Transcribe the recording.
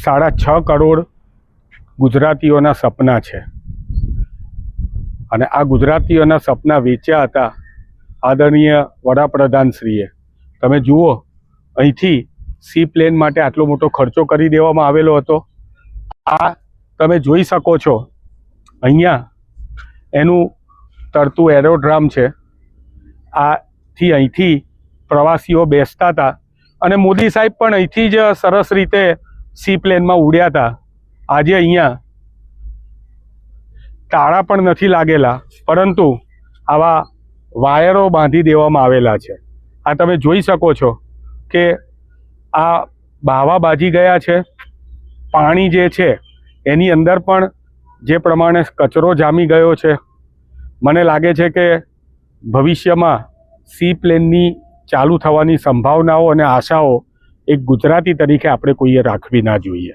સાડા છ કરોડ ગુજરાતીઓના સપના છે. અને આ ગુજરાતીઓના સપના વેચ્યા હતા આદરણીય વડાપ્રધાનશ્રીએ. તમે જુઓ, અહીંથી સી પ્લેન માટે આટલો મોટો ખર્ચો કરી દેવામાં આવેલો હતો. આ તમે જોઈ શકો છો. અહીંયા એનું તરતું એરોડ્રામ છે. આથી અહીંથી પ્રવાસીઓ બેસતા હતા. અને મોદી સાહેબ પણ અહીંથી જ સરસ રીતે સી પ્લેનમાં ઉડ્યા હતા. આજે અહીંયા તાળા પણ નથી લાગેલા, પરંતુ આવા વાયરો બાંધી દેવામાં આવેલા છે. આ તમે જોઈ શકો છો કે આ બાવા બાજી ગયા છે. પાણી જે છે, એની અંદર પણ જે પ્રમાણે કચરો જામી ગયો છે. મને લાગે છે કે ભવિષ્યમાં સી પ્લેનની ચાલુ થવાની સંભાવનાઓ અને આશાઓ એક ગુજરાતી તરીકે આપણે કોઈએ રાખવી ના જોઈએ.